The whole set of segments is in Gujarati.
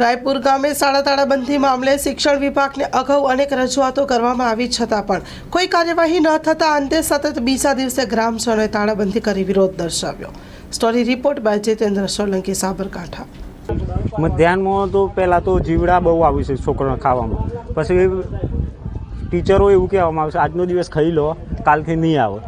રાયપુર ગામે શાળા તાળાબંધી મામલે શિક્ષણ વિભાગને અગાઉ અનેક રજૂઆતો કરવામાં આવી છતાં પણ કોઈ કાર્યવાહી ન થતાં અંતે સતત બીજા દિવસે ગ્રામજનોએ તાળાબંધી કરી વિરોધ દર્શાવ્યો. Story report by Jitendra Solanki, Sabarkantha. મધ્યાહનમાં તો પહેલાં તો જીવડા બહુ આવ્યું છે છોકરાને ખાવામાં. પછી ટીચરો એવું કહેવામાં આવે છે, આજનો દિવસ ખાઈ લો, કાલથી નહીં આવે.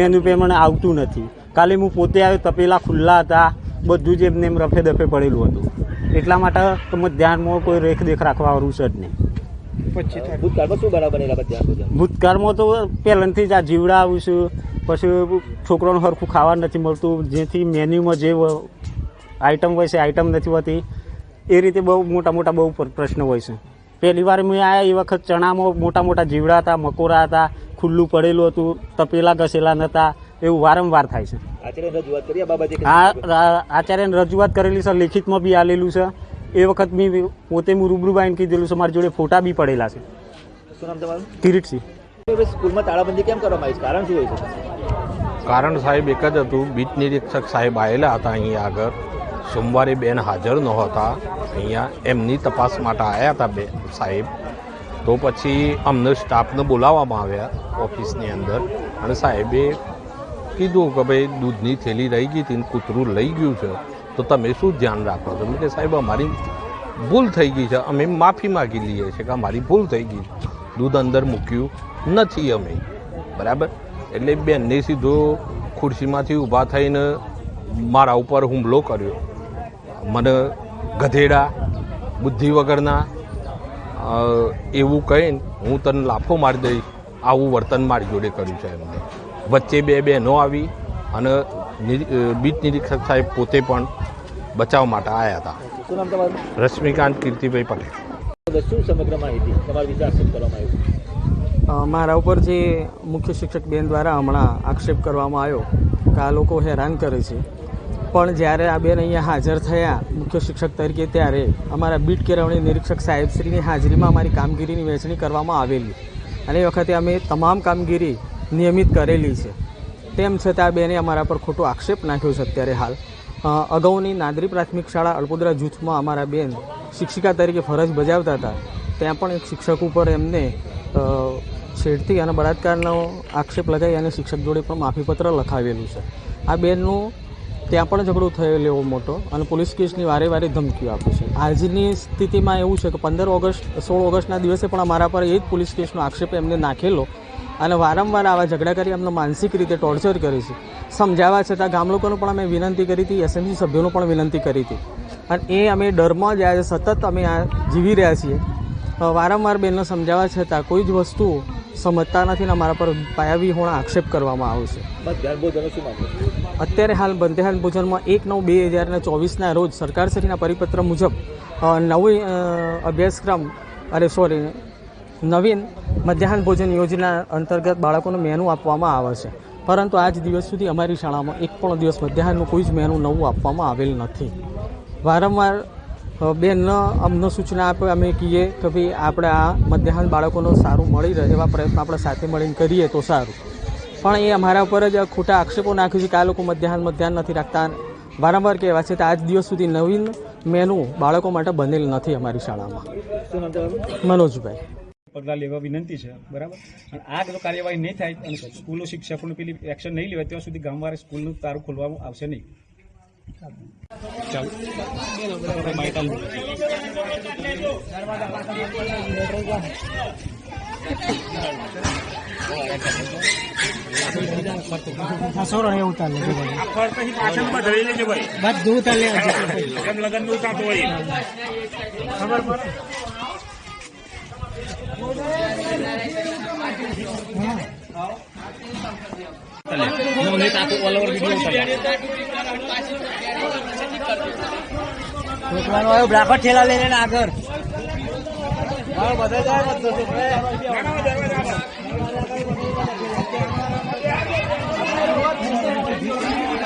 મેનુ પેમેન્ટ આવતું નથી. કાલે હું પોતે આવ્યો તપેલા ખુલ્લા હતા, બધું જ એમને એમ રફે દફે પડેલું હતું. એટલા માટે તમે ધ્યાનમાં કોઈ રેખ દેખ રાખવાવાળું છે જ નહીં. ભૂતકાળમાં શું બધા ભૂતકાળમાં તો પહેલાંથી જ આ જીવડા આવું છું પછી છોકરાનું સરખું ખાવા નથી મળતું જેથી મેન્યુમાં જે આઈટમ હોય છે આઈટમ નથી હોતી એ રીતે બહુ મોટા મોટા બહુ પ્રશ્ન હોય છે. પહેલી વાર મેં આવ્યા એ વખત ચણામાં મોટા મોટા જીવડા હતા મકોરા હતા ખુલ્લું પડેલું હતું તપેલા ઘસેલા નહોતા એવું વારંવાર થાય છે. આચાર્યને રજૂઆત કરેલી છે લેખિતમાં બી આલેલું છે. એ વખત મેં પોતે હું રૂબરૂ કીધેલું છે મારી જોડે ફોટા બી પડેલા છે. શું નામ તમારું? કિરીટસિંહ. સ્કૂલમાં તાળાબંધી કેમ કરવામાં આવી કારણ શું હોય છે? કારણ સાહેબ એક જ હતું. બીટ નિરીક્ષક સાહેબ આવેલા હતા અહીંયા આગળ. સોમવારે બેન હાજર નહોતા. અહીંયા એમની તપાસ માટે આવ્યા હતા બે સાહેબ. તો પછી અમને સ્ટાફને બોલાવવામાં આવ્યા ઓફિસની અંદર. અને સાહેબે કીધું કે ભાઈ, દૂધની થેલી રહી ગઈ હતી કૂતરું લઈ ગયું છે. તો તમે શું ધ્યાન રાખો છો? કે સાહેબ, અમારી ભૂલ થઈ ગઈ છે. અમે માફી માગી લઈએ છીએ કે અમારી ભૂલ થઈ ગઈ દૂધ અંદર મૂક્યું નથી અમે. બરાબર? એટલે બેનને સીધો ખુરશીમાંથી ઊભા થઈને મારા ઉપર હુમલો કર્યો. મને ગધેડા, બુદ્ધિ વગરના એવું કહીને હું તને લાફો મારી દઈશ. આવું વર્તન મારી જોડે કર્યું છે એમને. વચ્ચે બે બે ન આવી અને બીટ નિરીક્ષક સાહેબ પોતે પણ બચાવ માટે આવ્યા હતા. રશ્મિકાંત કીર્તિભાઈ પટેલ. શું સમગ્ર માહિતી? તમારા વિશે કરવામાં આવ્યું. અ, મારા ઉપર જે મુખ્ય શિક્ષક બેન દ્વારા હમણાં આક્ષેપ કરવામાં આવ્યો કે આ લોકો હેરાન કરે છે. પણ જ્યારે આ બેન અહીંયા હાજર થયા મુખ્ય શિક્ષક તરીકે ત્યારે અમારા બીટ કેળવણી નિરીક્ષક સાહેબશ્રીની હાજરીમાં અમારી કામગીરીની વહેંચણી કરવામાં આવેલી. અને એ વખતે અમે તમામ કામગીરી નિયમિત કરેલી છે. તેમ છતાં બેને અમારા પર ખોટો આક્ષેપ નાખ્યો છે અત્યારે હાલ. અગાઉની નાદરી પ્રાથમિક શાળા અળપોદરા જૂથમાં અમારા બેન શિક્ષિકા તરીકે ફરજ બજાવતા હતા. ત્યાં પણ એક શિક્ષક ઉપર એમને છેડતી અને બળાત્કારનો આક્ષેપ લગાવી અને શિક્ષક જોડે પણ માફીપત્ર લખાવેલું છે. આ બેનનું ત્યાં પણ ઝઘડો થયેલો એવો મોટો અને પોલીસ કેસની વારે વારે ધમકીઓ આપે છે. આજની સ્થિતિમાં એવું છે કે પંદર ઓગસ્ટ, સોળ ઓગસ્ટના દિવસે પણ અમારા પર એ જ પોલીસ કેસનો આક્ષેપ એમને નાખેલો અને વારંવાર આવા ઝઘડા કરી અમને માનસિક રીતે ટોર્ચર કરે છે. સમજાવવા છતાં ગામ લોકોનું પણ અમે વિનંતી કરી હતી એસએમસી સભ્યોનું પણ વિનંતી કરી હતી. અને એ અમે ડરમાં જ આજે સતત અમે આ જીવી રહ્યા છીએ. વારંવાર બેનને સમજાવવા છતાં કોઈ જ વસ્તુ સમજતા નથી ને અમારા પર પાયાવી હોણા આક્ષેપ કરવામાં આવે છે. મધ્યાહન ભોજનનો શું મામલો અત્યારે હાલ બંધેહાન ભોજનમાં એક નવ બે હજારના ચોવીસના રોજ સરકારશ્રીના પરિપત્ર મુજબ નવી અભ્યાસક્રમ અરે સોરી નવીન મધ્યાહન ભોજન યોજના અંતર્ગત બાળકોનું મેનુ આપવામાં આવે છે. પરંતુ આજ દિવસ સુધી અમારી શાળામાં એક પણ દિવસ મધ્યાહનનું કોઈ જ મેનુ નવું આપવામાં આવેલ નથી. વારંવાર બેન અમને સૂચના આપે અમે કહીએ કે ભાઈ આપણે આ મધ્યાહન બાળકોનો સારું મળી રહે એવા પ્રયત્નો આપણે સાથે મળીને કરીએ તો સારું. પણ એ અમારા ઉપર જ ખોટા આક્ષેપો નાખે છે કે આ લોકો મધ્યાહન મધ્યાહન નથી રાખતા. વારંવાર કહેવા છે તો આજ દિવસ સુધી નવીન મેનુ બાળકો માટે બનેલ નથી અમારી શાળામાં. મનોજભાઈ. પગલાં લેવા વિનંતી છે બરાબર? અને આ જો કાર્યવાહી નહીં થાય અને સ્કૂલો શિક્ષકોને પેલી એક્શન નહીં લેવાય ત્યાં સુધી ગામવાળા સ્કૂલનું તારું ખોલવામાં આવશે નહીં.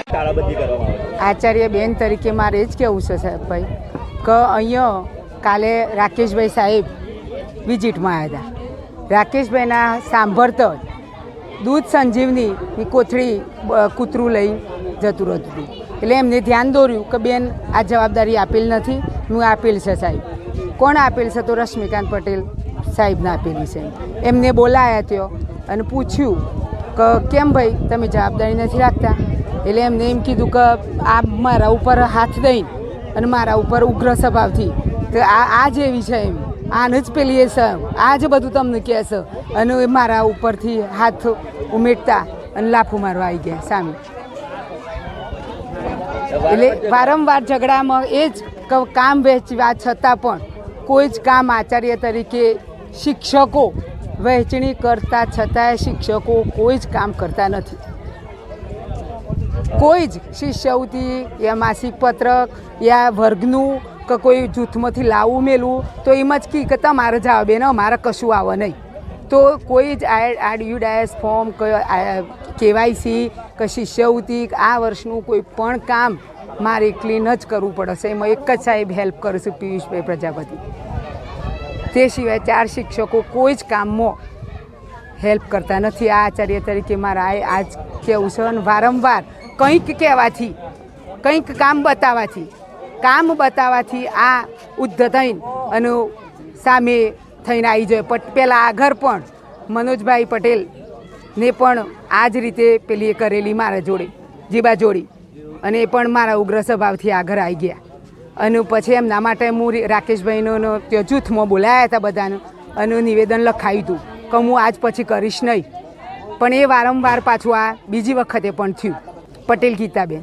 તાળાબંધી કરવામાં આવે છે આચાર્ય બેન તરીકે મારે જ કહેવું છે સાહેબભાઈ કે અહીંયા કાલે રાકેશભાઈ સાહેબ વિઝિટમાં આવ્યા હતા. રાકેશભાઈના સાંભળતો દૂધ એ કોથળી કૂતરું લઈ જતું રહેતું હતું. એટલે એમને ધ્યાન દોર્યું કે બેન, આ જવાબદારી આપેલ નથી, હું આપેલ છે સાહેબ. કોણ આપેલ છે તો રશ્મિકાંત પટેલ સાહેબને આપેલી છે. એમને બોલાયા ત્યો અને પૂછ્યું કે કેમ ભાઈ, તમે જવાબદારી નથી રાખતા? એટલે એમને એમ કીધું કે આ મારા ઉપર હાથ દઈને અને મારા ઉપર ઉગ્ર સ્વભાવથી. તો આ આ જેવી છે એમ. આને જ પેલી એ આ જ બધું તમને કહે છે અને એ મારા ઉપરથી હાથ ઉમેટતા અને લાફો મારવા આવી ગયા, સામે. એટલે વારંવાર ઝઘડામાં એ જ કામ વહેંચવા છતાં પણ કોઈ જ કામ આચાર્ય તરીકે શિક્ષકો વહેંચણી કરતા છતાંય શિક્ષકો કોઈ જ કામ કરતા નથી. કોઈ જ શિષ્યવૃત્તિ, યા માસિક પત્રક, યા વર્ગનું કે કોઈ જૂથમાંથી લાવવું મેલું, તો એમ જ કી કે તમારે જવાબ બેન, અમારે કશું આવે નહીં. તો કોઈ જ આડયુ ડાયસ ફોર્મ કેવાયસી કે શિષ્યવૃત્તિ, આ વર્ષનું કોઈ પણ કામ મારે ક્લીન જ કરવું પડશે. એમાં એક જ સાહેબ હેલ્પ કરશું પિયુષભાઈ પ્રજાપતિ. તે સિવાય ચાર શિક્ષકો કોઈ જ કામમાં હેલ્પ કરતા નથી. આ આચાર્ય તરીકે મારા આજ કહેવું છે વારંવાર કંઈક કહેવાથી, કંઈક કામ બતાવવાથી કામ બતાવવાથી આ ઉદ્ધ થઈને અને સામે થઈને આવી જાય. પટ પહેલાં આગળ પણ મનોજભાઈ પટેલ ને પણ આ જ રીતે પેલી એ કરેલી મારા જોડે, જીબા જોડી. અને એ પણ મારા ઉગ્ર સ્વભાવથી આગળ આવી ગયા. અને પછી એમના માટે હું રાકેશભાઈનો ત્યાં જૂથમાં બોલાયા હતા બધાને. અને નિવેદન લખાયું હતું કે હું આજ પછી કરીશ નહીં. પણ એ વારંવાર પાછું આ બીજી વખતે પણ થયું. પટેલ ગીતાબેન.